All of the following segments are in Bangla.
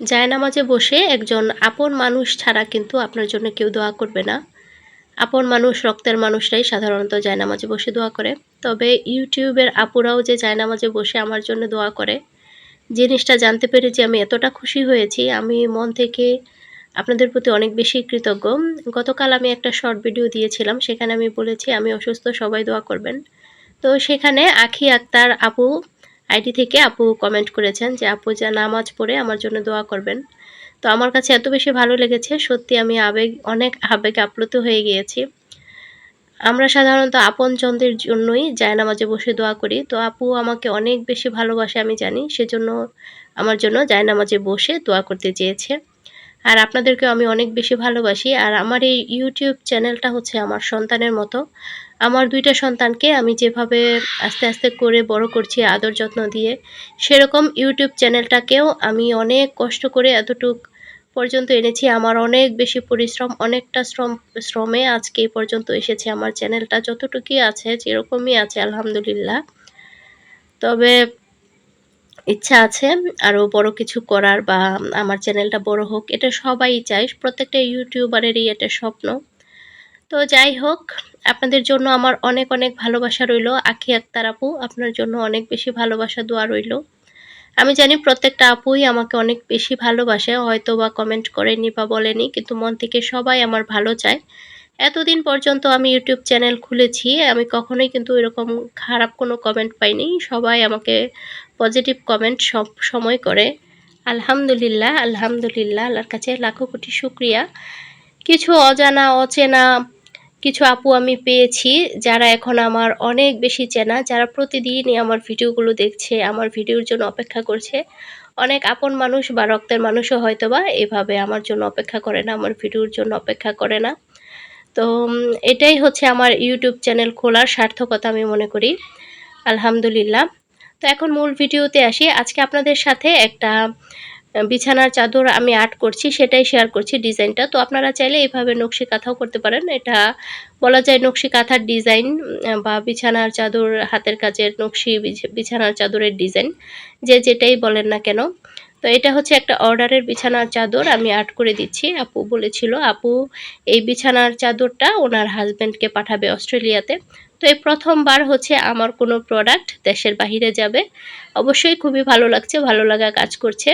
জায়নামাজে বসে একজন আপন মানুষ ছাড়া কিন্তু আপনার জন্য কেউ দোয়া করবে না। আপন মানুষ, রক্তের মানুষরাই সাধারণত জায়নামাজে বসে দোয়া করে। তবে ইউটিউবের আপুরাও যে জায়নামাজে বসে আমার জন্য দোয়া করে, জিনিসটা জানতে পেরে যে আমি এতটা খুশি হয়েছি, আমি মন থেকে আপনাদের প্রতি অনেক বেশি কৃতজ্ঞ। গতকাল আমি একটা শর্ট ভিডিও দিয়েছিলাম, সেখানে আমি বলেছি, আমি অসুস্থ, সবাই দোয়া করবেন। তো সেখানে আখি আক্তার আপু আইডি থেকে আপু কমেন্ট করেছেন যে, আপু যা নামাজ পড়ে আমার জন্য দোয়া করবেন। তো আমার কাছে এত বেশি ভালো লেগেছে, সত্যি আমি আবেগ, অনেক আবেগে আপ্লুত হয়ে গিয়েছি। আমরা সাধারণত আপন চন্দ্রের জন্যই জায়নামাজে বসে দোয়া করি। তো আপু আমাকে অনেক বেশি ভালোবাসে, আমি জানি। সেজন্য আমার জন্য জায়নামাজে বসে দোয়া করতে চেয়েছে। আর আপনাদেরকেও আমি অনেক বেশি ভালোবাসি। আর আমার এই ইউটিউব চ্যানেলটা হচ্ছে আমার সন্তানের মতো। আমার দুইটা সন্তানকে আমি যেভাবে আস্তে আস্তে করে বড় করছি, আদর যত্ন দিয়ে, সেরকম ইউটিউব চ্যানেলটাকেও আমি অনেক কষ্ট করে এতটুক পর্যন্ত এনেছি। আমার অনেক বেশি পরিশ্রম, অনেকটা শ্রম, শ্রমে আজকে এই পর্যন্ত এসেছে আমার চ্যানেলটা। যতটুকুই আছে, যেরকমই আছে, আলহামদুলিল্লাহ। তবে ইচ্ছা আছে আরও বড় কিছু করার বা আমার চ্যানেলটা বড় হোক, এটা সবাই চায়, প্রত্যেকটা ইউটিউবারেরই এটা স্বপ্ন। তো যাই হোক, আপনাদের জন্য আমার অনেক অনেক ভালোবাসা রইল, আখি আক্তার আপু, আপনার জন্য অনেক বেশি ভালোবাসা দোয়া রইল। আমি জানি প্রত্যেকটা আপুই আমাকে অনেক বেশি ভালোবাসে হয়তো বা কমেন্ট করেনি বা বলেনি, কিন্তু মন থেকে সবাই আমার ভালো চায়। এতদিন পর্যন্ত আমি ইউটিউব চ্যানেল খুলেছি, আমি কখনোই কিন্তু এরকম খারাপ কোনো কমেন্ট পাইনি। সবাই আমাকে পজিটিভ কমেন্ট সব সময় করে। আলহামদুলিল্লাহ আলহামদুলিল্লাহ, আল্লাহর কাছে লাখো কোটি শুক্রিয়া। কিছু অজানা, অচেনা কিছু আপু আমি পেয়েছি, যারা এখন আমার অনেক বেশি চেনা, যারা প্রতিদিনই আমার ভিডিওগুলো দেখছে, আমার ভিডিওর জন্য অপেক্ষা করছে। অনেক আপন মানুষ বা রক্তের মানুষও হয়তো বা এভাবে আমার জন্য অপেক্ষা করে না, আমার ভিডিওর জন্য অপেক্ষা করে না। তো এটাই হচ্ছে আমার ইউটিউব চ্যানেল খোলার সার্থকতা আমি মনে করি। আলহামদুলিল্লাহ। তো এখন মূল ভিডিওতে আসি। আজকে আপনাদের সাথে একটা বিছানার চাদর আমি আর্ট করছি, সেটাই শেয়ার করছি ডিজাইনটা। তো আপনারা চাইলে এইভাবে নকশি কাঁথাও করতে পারেন। এটা বলা যায় নকশি কাঁথার ডিজাইন বা বিছানার চাদর, হাতের কাজের নকশি বিছানার চাদরের ডিজাইন। যে যেটাই বলেন না কেন। তো এটা হচ্ছে একটা অর্ডারের বিছানার চাদর, আমি আর্ট করে দিচ্ছি। আপু বলেছিল, আপু, এই বিছানার চাদরটা ওনার হাজব্যান্ডকে পাঠাবে অস্ট্রেলিয়াতে। তো এই প্রথমবার হচ্ছে আমার কোনো প্রোডাক্ট দেশের বাহিরে যাবে। অবশ্যই খুবই ভালো লাগছে, ভালো লাগা কাজ করছে।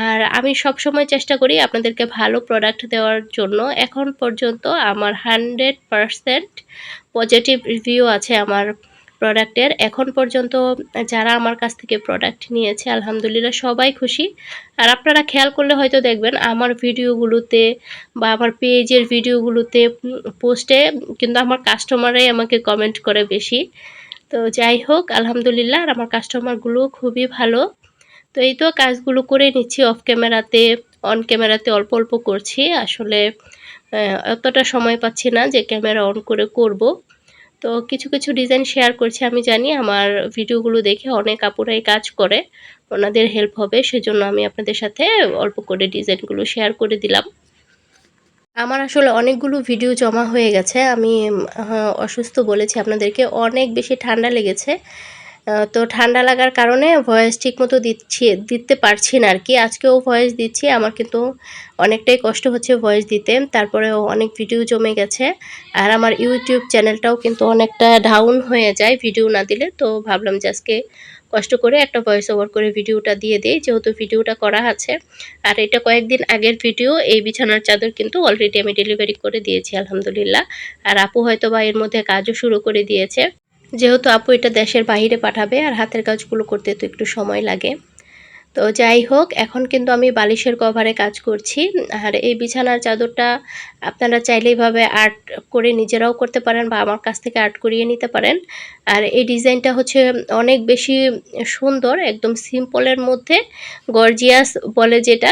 আর আমি সব সময় চেষ্টা করি আপনাদেরকে ভালো প্রোডাক্ট দেওয়ার জন্য। এখন পর্যন্ত আমার হান্ড্রেড পারসেন্ট পজিটিভ রিভিউ আছে আমার প্রোডাক্টের এখন পর্যন্ত যারা আমার কাছ থেকে প্রোডাক্ট নিয়েছে, আলহামদুলিল্লাহ সবাই খুশি। আর আপনারা খেয়াল করলে হয়তো দেখবেন, আমার ভিডিওগুলোতে বা আমার পেজের ভিডিওগুলোতে পোস্টে কিন্তু আমার কাস্টমারাই আমাকে কমেন্ট করে বেশি। তো যাই হোক, আলহামদুলিল্লাহ আর আমার কাস্টমারগুলো খুবই ভালো। তো এই তো কাজগুলো করে নিচ্ছি অফ ক্যামেরাতে অন ক্যামেরাতে অল্প অল্প করছি। আসলে অতটা সময় পাচ্ছি না যে ক্যামেরা অন করে করব। তো কিছু কিছু ডিজাইন শেয়ার করছি, আমি জানি আমার ভিডিওগুলো দেখে অনেক আপুরাই কাজ করে, ওনাদের হেল্প হবে, সেজন্য আমি আপনাদের সাথে অল্প করে ডিজাইনগুলো শেয়ার করে দিলাম। আমার আসলে অনেকগুলো ভিডিও জমা হয়ে গেছে, আমি অসুস্থ বলেছি আপনাদেরকে, অনেক বেশি ঠান্ডা লেগেছে। তো ঠান্ডা লাগার কারণে ভয়েস ঠিকমতো দিচ্ছি, দিতে পারছি না আর কি আজকেও ভয়েস দিচ্ছি, আমার কিন্তু অনেকটাই কষ্ট হচ্ছে ভয়েস দিতে। তারপরেও অনেক ভিডিও জমে গেছে, আর আমার ইউটিউব চ্যানেলটাও কিন্তু অনেকটা ডাউন হয়ে যায় ভিডিও না দিলে। তো ভাবলাম যে আজকে কষ্ট করে একটা ভয়েস ওভার করে ভিডিওটা দিয়ে দিই, যেহেতু ভিডিওটা করা আছে। আর এটা কয়েকদিন আগের ভিডিও এই বিছানার চাদর কিন্তু অলরেডি আমি ডেলিভারি করে দিয়েছি, আলহামদুলিল্লাহ। আর আপু হয়তো বা এর মধ্যে কাজও শুরু করে দিয়েছে। যেহেতু আপু এটা দেশের বাহিরে পাঠাবে আর হাতের কাজগুলো করতে তো একটু সময় লাগে। তো যাই হোক, এখন কিন্তু আমি বালিশের কভারে কাজ করছি। আর এই বিছানার চাদরটা আপনারা চাইলে এইভাবে আর্ট করে নিজেরাও করতে পারেন বা আমার কাছ থেকে আর্ট করিয়ে নিতে পারেন। আর এই ডিজাইনটা হচ্ছে অনেক বেশি সুন্দর, একদম সিম্পলের মধ্যে গর্জিয়াস বলে যেটা,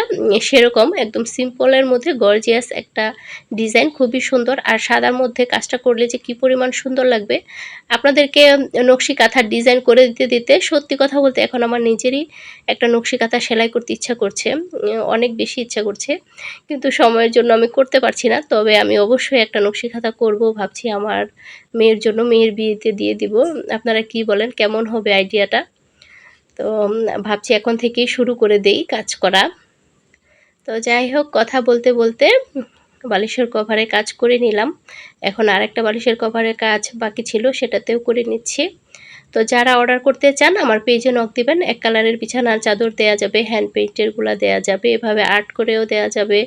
সেরকম একদম সিম্পলের মধ্যে গর্জিয়াস একটা ডিজাইন, খুবই সুন্দর। আর সাদার মধ্যে কাজটা করলে যে কি পরিমাণ সুন্দর লাগবে, আপনাদেরকে নকশি কাঁথার ডিজাইন করে দিতে দিতে সত্যি কথা বলতে এখন আমার নিজেরই একটা নকশি কাঁথা সেলাই করতে ইচ্ছা করছে অনেক বেশি ইচ্ছা করছে, কিন্তু সময়ের জন্য আমি করতে পারছি না, তবে আমি অবশ্যই একটা নকশি খাতা করব, ভাবছি আমার মেয়ের জন্য মেয়ের বিয়েতে দিয়ে দিব। আপনারা কি বলেন, কেমন হবে আইডিয়াটা? তো ভাবছি এখন থেকেই শুরু করে দেই কাজ করা। তো যাই হোক, কথা বলতে বলতে বালিশের কভারে কাজ করে নিলাম। এখন আরেকটা বালিশের কভারের কাজ বাকি ছিল, সেটাতেও করে নিচ্ছি। তো যারা অর্ডার করতে চান, আমার পেজে নক দেবেন। এক কালারের বিছানার চাদর দেয়া যাবে হ্যান্ড পেন্টেরগুলো দেয়া যাবে, এভাবে আর্ট করেও দেয়া যাবে।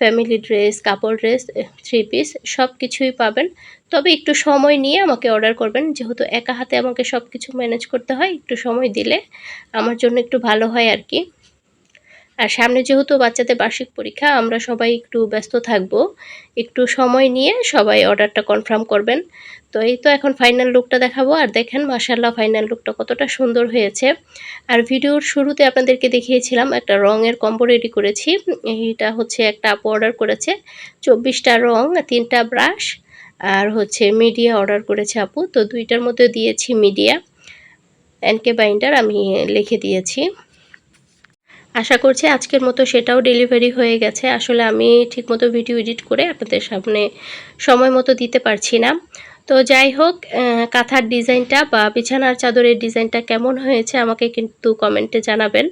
ফ্যামিলি ড্রেস কাপড় ড্রেস থ্রি পিস সব কিছুই পাবেন। তবে একটু সময় নিয়ে আমাকে অর্ডার করবেন। যেহেতু একা হাতে আমাকে সব কিছু ম্যানেজ করতে হয়, একটু সময় দিলে আমার জন্য একটু ভালো হয় আর কি। আর সামনে যেহেতু বাচ্চাদের বার্ষিক পরীক্ষা, আমরা সবাই একটু ব্যস্ত থাকব। একটু সময় নিয়ে সবাই অর্ডারটা কনফার্ম করবেন। তো এই তো এখন ফাইনাল লুকটা দেখাবো। আর দেখেন মাসাল্লাহ ফাইনাল লুকটা কতটা সুন্দর হয়েছে। আর ভিডিওর শুরুতে আপনাদেরকে দেখিয়েছিলাম একটা রঙের কম্বো রেডি করেছি। এইটা হচ্ছে একটা আপু অর্ডার করেছে। চব্বিশটা রং, তিনটা ব্রাশ, আর হচ্ছে মিডিয়া অর্ডার করেছে আপু। তো দুইটার মধ্যে দিয়েছি মিডিয়া। এনকে বাইন্ডার আমি লিখে দিয়েছি। আশা করছি আজকের মতো সেটাও ডেলিভারি হয়ে গেছে। আসলে আমি ঠিকমতো ভিডিও এডিট করে আপনাদের সামনে সময় মতো দিতে পারছি না। তো যাই হোক কাঁথার ডিজাইনটা বা বিছানার চাদরের ডিজাইনটা কেমন হয়েছে আমাকে কিন্তু কমেন্টে জানাবেন।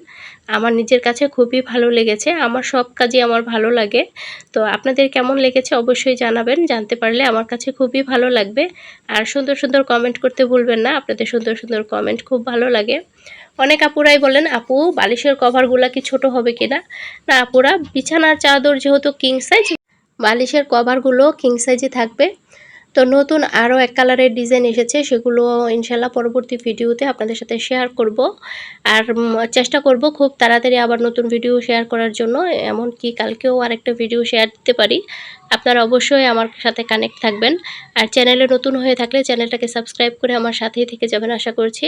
আমার নিজের কাছে খুবই ভালো লেগেছে, আমার সব কাজই আমার ভালো লাগে। তো আপনাদের কেমন লেগেছে অবশ্যই জানাবেন, জানতে পারলে আমার কাছে খুবই ভালো লাগবে। আর সুন্দর সুন্দর কমেন্ট করতে ভুলবেন না, আপনাদের সুন্দর সুন্দর কমেন্ট খুব ভালো লাগে। অনেক আপুরাই বলেন, আপু, বালিশের কভারগুলো কি ছোট হবে কিনা? না আপুরা, বিছানার চাদর যেহেতু কিং সাইজ বালিশের কভারগুলো কিং সাইজে থাকবে। তো নতুন আরও এক কালারের ডিজাইন এসেছে, সেগুলো ইনশাল্লাহ পরবর্তী ভিডিওতে আপনাদের সাথে শেয়ার করব। আর চেষ্টা করব খুব তাড়াতাড়ি আবার নতুন ভিডিও শেয়ার করার জন্য, এমনকি কালকেও আরেকটা ভিডিও শেয়ার দিতে পারি। আপনারা অবশ্যই আমার সাথে কানেক্ট থাকবেন। আর চ্যানেলে নতুন হয়ে থাকলে চ্যানেলটাকে সাবস্ক্রাইব করে আমার সাথেই থেকে যাবেন, আশা করছি।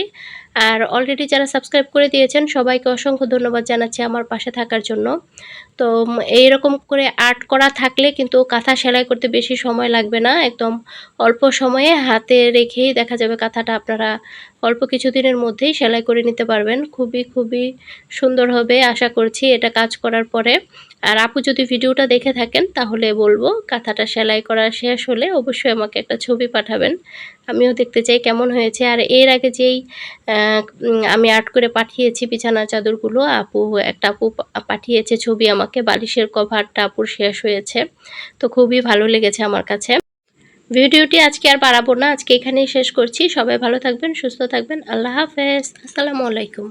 আর অলরেডি যারা সাবস্ক্রাইব করে দিয়েছেন, সবাইকে অসংখ্য ধন্যবাদ জানাচ্ছি আমার পাশে থাকার জন্য। তো এই রকম করে আর্ট করা থাকলে কিন্তু কাঁথা সেলাই করতে বেশি সময় লাগবে না, একদম অল্প সময়ে হাতে রেখেই দেখা যাবে কাঁথাটা আপনারা অল্প কিছুদিনের মধ্যেই সেলাই করে নিতে পারবেন। খুবই খুবই সুন্দর হবে, আশা করছি এটা কাজ করার পরে। আর আপু যদি ভিডিওটা দেখে থাকেন, তাহলে বলব কাঁথাটা সেলাই করা শেষ হলে অবশ্যই আমাকে একটা ছবি পাঠাবেন। আমিও দেখতে চাই কেমন হয়েছে। আর এর আগে যেই আমি আর্ট করে পাঠিয়েছি বিছানা চাদরগুলো, আপু, একটা আপু পাঠিয়েছে ছবি আমাকে, বালিশের কভারটা আপুর শেষ হয়েছে। তো খুবই ভালো লেগেছে আমার কাছে। ভিডিওটি আজকে আর বাড়াবো না। আজকে এখানেই শেষ করছি। সবাই ভালো থাকবেন, সুস্থ থাকবেন। আল্লাহ হাফেজ। আসসালামু আলাইকুম।